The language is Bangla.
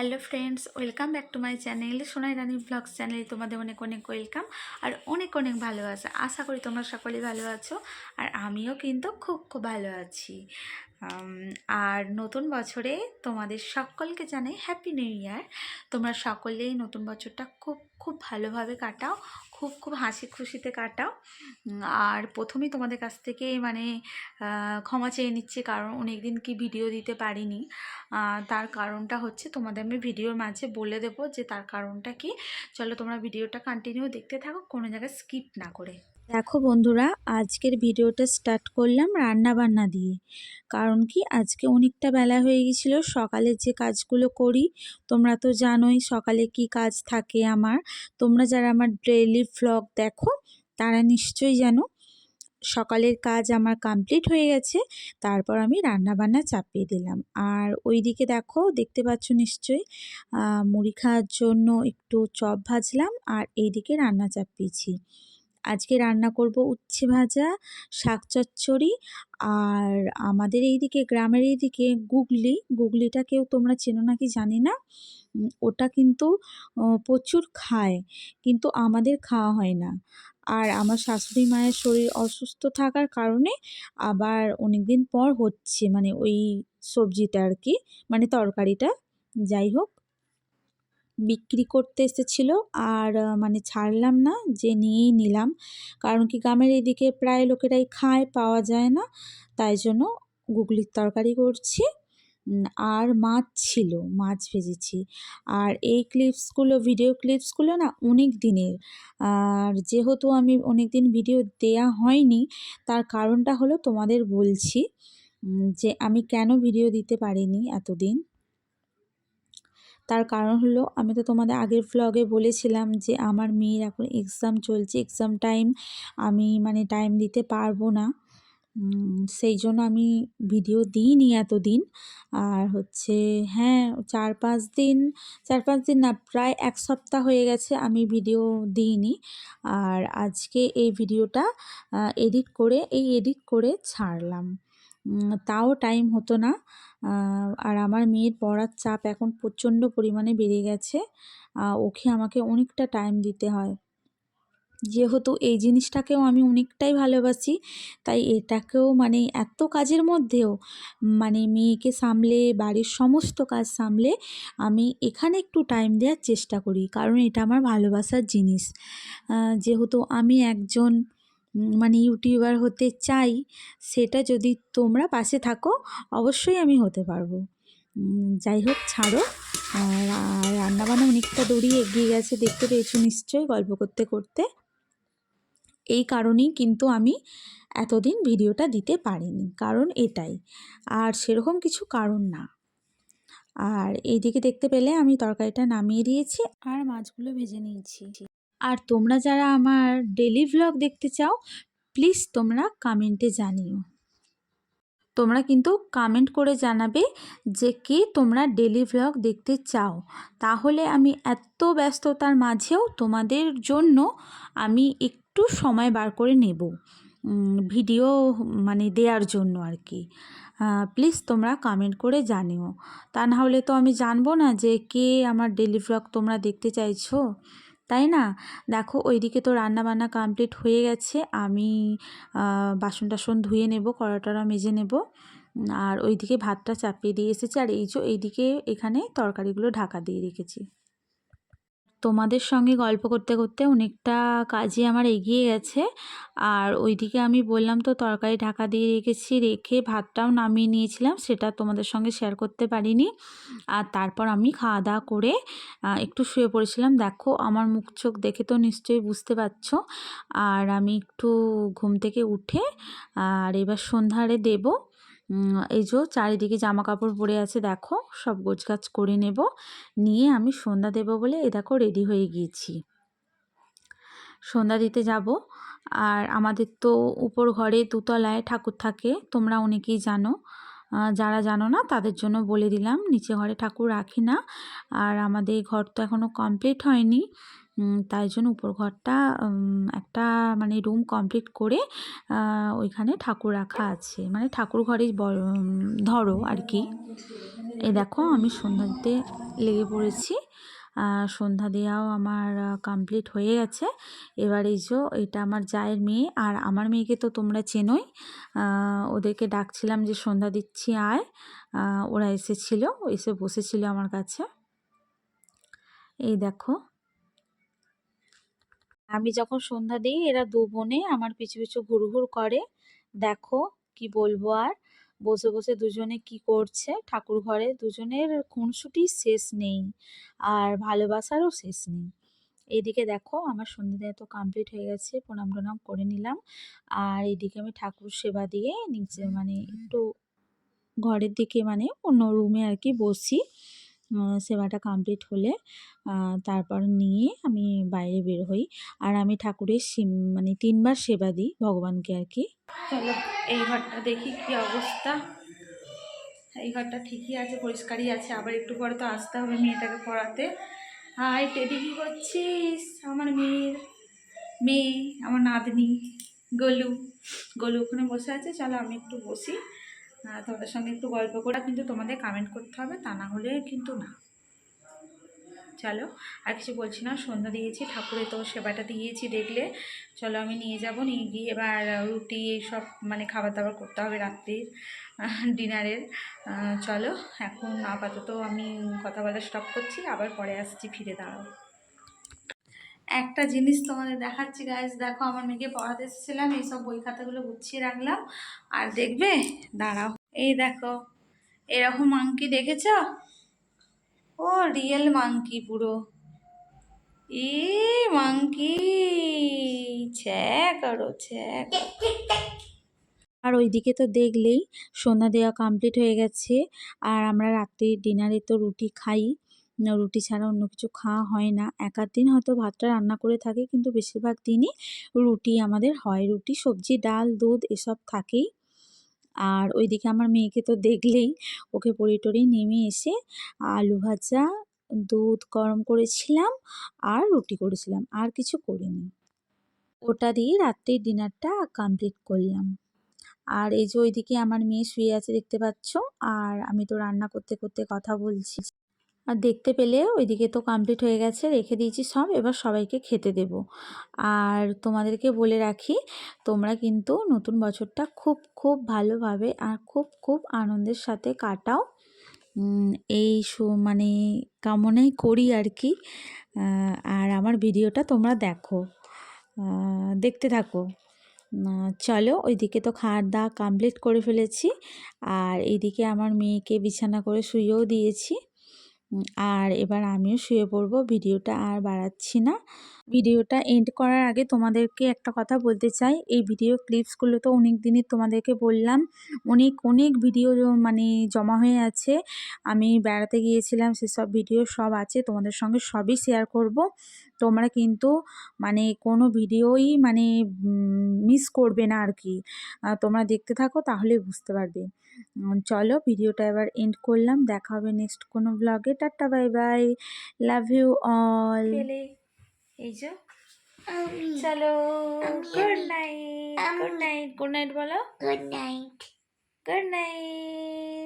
Hello friends, welcome back to my channel. Sonai Rani vlogs চ্যানেলে তোমাদের অনেক অনেক ওয়েলকাম আর অনেক অনেক ভালো আছে আশা করি তোমরা সকলেই ভালো আছো আর আমিও কিন্তু খুব খুব ভালো আছি। আর নতুন বছরে তোমাদের সকলকে জানাই হ্যাপি নিউ ইয়ার তোমরা সকলেই নতুন বছরটা খুব খুব ভালোভাবে কাটাও, খুব খুব হাসি খুশিতে কাটাও। আর প্রথমেই তোমাদের কাছ থেকে মানে ক্ষমা চেয়ে নিচ্ছি, কারণ অনেক দিন কি ভিডিও দিতে পারিনি। তার কারণটা হচ্ছে তোমাদের আমি ভিডিওর মাঝে বলে দেবো যে তার কারণটা কি। চলো তোমরা ভিডিওটা কন্টিনিউ দেখতে থাকো, কোনো জায়গায় স্কিপ না করে। দেখো বন্ধুরা, আজকের ভিডিওটা স্টার্ট করলাম রান্না বান্না দিয়ে। কারণ কি, আজকে অনেকটা বেলা হয়ে গেছিল সকালে যে কাজগুলো করি, তোমরা তো জানোই সকালে কি কাজ থাকে আমার। তোমরা যারা আমার ডেইলি ভ্লগ দেখো, তারা নিশ্চয়ই জানো, সকালের কাজ আমার কমপ্লিট হয়ে গেছে, তারপর আমি রান্না বান্না চাপিয়ে দিলাম। আর ওইদিকে দেখো, দেখতে পাচ্ছ নিশ্চয়ই মুড়ি খাওয়ার জন্য একটু চপ ভাজলাম, আর এইদিকে রান্না চাপিয়েছি। আজকে রান্না করব উচ্ছে ভাজা, শাক চচ্চড়ি আর আমাদের এইদিকে, গ্রামের এইদিকে গুগলি। গুগলিটা কেউ তোমরা চেনো নাকি জানি না? ওটা কিন্তু প্রচুর খায়, কিন্তু আমাদের খাওয়া হয় না। আর আমার শাশুড়ি মায়ের শরীর অসুস্থ থাকার কারণে আবার অনেক দিন পর হচ্ছে মানে ওই সবজিটা আর কি মানে তরকারিটা। যাই হোক বিক্রি করতে এসেছিল। আর মানে ছাড়লাম না, যে নিয়েই নিলাম। কারণ কি গ্রামের এদিকে প্রায় লোকেরাই খায়, পাওয়া যায় না। তাই জন্য গুগলির তরকারি করছি। আর মাছ ছিল, মাছ ভেজেছি। আর এই ক্লিপসগুলো, ভিডিও ক্লিপসগুলো না অনেক দিনের। আর যেহেতু আমি অনেক দিন ভিডিও দেয়া হয়নি, তার কারণটা হলো তোমাদের বলছি যে আমি কেন ভিডিও দিতে পারিনি এতদিন। তার কারণ হলো, আমি তো তোমাদের আগের ভ্লগে বলেছিলাম যে আমার মেয়ের এখন এক্সাম চলছে এক্সাম টাইম আমি মানে টাইম দিতে পারব না। সেই জন্য আমি ভিডিও দিইনি এতদিন। আর হচ্ছে হ্যাঁ চার পাঁচ দিন, চার পাঁচ দিন না, প্রায় এক সপ্তাহ হয়ে গেছে আমি ভিডিও দিইনি। আর আজকে এই ভিডিওটা এডিট করে, এই এডিট করে ছাড়লাম। তাও টাইম হতো না। আর আমার মেয়ের পড়ার চাপ এখন প্রচণ্ড পরিমাণে বেড়ে গেছে। ওকে আমাকে অনেকটা টাইম দিতে হয়। যেহেতু এই জিনিসটাকেও আমি অনেকটাই ভালোবাসি, তাই এটাকেও মানে এত কাজের মধ্যেও মানে মেয়েকে সামলে, বাড়ির সমস্ত কাজ সামলে আমি এখানে একটু টাইম দেওয়ার চেষ্টা করি। কারণ এটা আমার ভালোবাসার জিনিস। যেহেতু আমি একজন মানে ইউটিউবার হতে চাই, সেটা যদি তোমরা পাশে থাকো, অবশ্যই আমি হতে পারব। যাই হোক, ছাড়ো। আর রান্নাবান্না অনেকটা দূরই এগিয়ে গেছে, দেখতে পেয়েছ নিশ্চয়ই গল্প করতে করতে। এই কারণেই কিন্তু আমি এতদিন ভিডিওটা দিতে পারিনি, কারণ এটাই। আর সেরকম কিছু কারণ না। আর এইদিকে দেখতে পেলে আমি তরকারিটা নামিয়ে দিয়েছি, আর মাছগুলো ভেজে নিয়েছি। আর তোমরা যারা আমার ডেলি ভ্লগ দেখতে চাও প্লিজ তোমরা কমেন্টে জানিও। তোমরা কিন্তু কমেন্ট করে জানাবে যে কে তোমরা ডেলি ভ্লগ দেখতে চাও। তাহলে আমি এত ব্যস্ততার মাঝেও তোমাদের জন্য আমি একটু সময় বার করে নেব ভিডিও মানে দেওয়ার জন্য আর কি। প্লিজ তোমরা কমেন্ট করে জানিও। তা না হলে তো আমি জানব না যে কে আমার ডেলি ভ্লগ তোমরা দেখতে চাইছো। তাই না? দেখো ওইদিকে তো রান্নাবান্না কমপ্লিট হয়ে গেছে। আমি বাসন টাসন ধুয়ে নেব কড়া টড়া মেজে নেব। আর ওইদিকে ভাতটা চাপিয়ে দিয়ে এসেছি। আর এই যে এইদিকে এখানে তরকারিগুলো ঢাকা দিয়ে রেখেছি। তোমাদের সঙ্গে গল্প করতে করতে অনেকটা কাজই আমার এগিয়ে গেছে। আর ওইদিকে আমি বললাম, তো তরকারি ঢাকা দিয়ে রেখেছি, রেখে ভাতটাও নামিয়ে নিয়েছিলাম, সেটা তোমাদের সঙ্গে শেয়ার করতে পারিনি। আর তারপর আমি খাওয়া দাওয়া করে একটু শুয়ে পড়েছিলাম। দেখো, আমার মুখ চোখ দেখে তো নিশ্চয়ই বুঝতে পারছ। আর আমি একটু ঘুম থেকে উঠে, আর এবার সন্ধ্যারে দেবো। এই যে চারিদিকে জামা কাপড় পরে আছে, দেখো, সব গোছগাছ করে নেব। নিয়ে আমি সন্ধ্যা দেব বলে এ দেখো রেডি হয়ে গিয়েছি। সন্ধ্যা দিতে যাব। আর আমাদের তো উপর ঘরে দুতলায় ঠাকুর থাকে, তোমরা অনেকেই জানো। যারা জানো না, তাদের জন্য বলে দিলাম, নিচে ঘরে ঠাকুর রাখি না। আর আমাদের ঘর তো এখনও কমপ্লিট হয়নি। তাই জন্য উপর ঘরটা একটা মানে রুম কমপ্লিট করে ওইখানে ঠাকুর রাখা আছে। মানে ঠাকুর উম, ধরো আর কি এ দেখো আমি সন্ধ্যা দিতে লেগে পড়েছি। সন্ধ্যা দেওয়াও আমার কমপ্লিট হয়ে গেছে। এবার এই যে এটা আমার জায়ের মেয়ে আর আমার মেয়েকে তো তোমরা চেনোই। ওদেরকে ডাকছিলাম যে সন্ধ্যা দিচ্ছি আয়। ওরা এসেছিল এসে বসেছিল আমার কাছে। এই দেখো। আমি যখন সন্ধ্যা দিই এরা দু বোনে আমার পিছু পিছু ঘুরঘুর করে। দেখো কি বলব আর? বসে বসে দুজনে কি করছে? ঠাকুর ঘরে দুজনের খুনসুটি শেষ নেই আর ভালোবাসারও শেষ নেই। এইদিকে দেখো আমার সন্ধ্যা দেওয়া তো কমপ্লিট হয়ে গেছে প্রণাম টনাম করে নিলাম। আর এইদিকে আমি ঠাকুর সেবা দিয়ে নিচে মানে একটু ঘরের দিকে মানে অন্য রুমে আর কি বসি। সেবাটা কমপ্লিট হলে তারপর নিয়ে আমি বাইরে বের হই। আর আমি ঠাকুরের মানে তিনবার সেবা দিই ভগবানকে আর কি। চলো, এই ঘরটা দেখি কি অবস্থা। এই ঘরটা ঠিকই আছে, পরিষ্কারই আছে। আবার একটু পরে তো আসতে হবে মেয়েটাকে পড়াতে। হাই, টেডি, কি করছিস? আমার মেয়ের মেয়ে, আমার নাতনি, গলু। গলু ওখানে বসে আছে, চলো আমি একটু বসি। তোমাদের সঙ্গে একটু গল্প করা কিন্তু তোমাদের কমেন্ট করতে হবে, তা না হলে কিন্তু না। চলো, আর কিছু বলছি না, সন্ধ্যা দিয়েছি, ঠাকুরের তো সেবাটা দিয়েছি দেখলে। চলো, আমি নিয়ে যাব, নিয়ে গিয়ে এবার রুটি, এইসব মানে খাবার দাবার করতে হবে রাত্রির ডিনারের। চলো, এখন আপাতত আমি কথা বলা স্টপ করছি, আবার পরে আসছি, ফিরে দাঁড়াও একটা জিনিস তোমাদের দেখাচ্ছি গাইজ দেখো, আমার মেয়েকে পড়াতে এসেছিলাম, এইসব বই খাতাগুলো গুছিয়ে রাখলাম। আর দেখবে? দাঁড়াও। এই দেখো, এরকম মাংকি দেখেছ? ও রিয়েল মাংকি পুরো। ই মাংকি ছ্যা করো আর ওইদিকে তো দেখলেই সন্ধ্যা দেওয়া কমপ্লিট হয়ে গেছে। আর আমরা রাত্রি ডিনারে তো রুটি খাই। রুটি ছাড়া অন্য কিছু খাওয়া হয় না। এক আধ দিন হয়তো ভাতটা রান্না করে থাকি, কিন্তু বেশিরভাগ দিনই রুটি আমাদের হয়। রুটি, সবজি, ডাল, দুধ এসব থাকেই। আর ওইদিকে আমার মেয়েকে তো দেখলেই ওকে পড়ি টড়ি নেমে এসে আলু ভাজা, দুধ গরম করেছিলাম আর রুটি করেছিলাম, আর কিছু করিনি। ওটা দিয়ে রাত্রির ডিনারটা কমপ্লিট করলাম। আর এই যে ওইদিকে আমার মেয়ে শুয়ে আছে দেখতে পাচ্ছ, আর আমি তো রান্না করতে করতে কথা বলছি। আর দেখতে পেলে ওইদিকে তো কমপ্লিট হয়ে গেছে, রেখে দিয়েছি সব, এবার সবাইকে খেতে দেব। আর তোমাদেরকে বলে রাখি, তোমরা কিন্তু নতুন বছরটা খুব খুব ভালোভাবে আর খুব খুব আনন্দের সাথে কাটাও। এই মানে কামনাই করি আর কি। আর আমার ভিডিওটা তোমরা দেখো। দেখতে থাকো। চলো ওইদিকে তো খাওয়ার দাওয়া কমপ্লিট করে ফেলেছি। আর এইদিকে আমার মেয়েকে বিছানা করে শুয়েও দিয়েছি। আর এবার আমিও শুয়ে পড়ব ভিডিওটা আর বাড়াচ্ছি না। ভিডিওটা এন্ড করার আগে তোমাদেরকে একটা কথা বলতে চাই। এই ভিডিও ক্লিপসগুলো তো অনেক দিনই তোমাদেরকে বললাম। অনেক অনেক ভিডিও মানে জমা হয়ে আছে। আমি বেড়াতে গিয়েছিলাম, সেসব ভিডিও সব আছে, তোমাদের সঙ্গে সবই শেয়ার করব। তোমরা কিন্তু মানে কোনো ভিডিওই মানে মিস করবে না আর কি। তোমরা দেখতে থাকো, তাহলে বুঝতে পারবে। চলো ভিডিওটা এবার এন্ড করলাম। দেখা হবে নেক্সট কোনো ব্লগে tata bye bye love you all এই যে। চলো good night good night good night বলো। Good night good night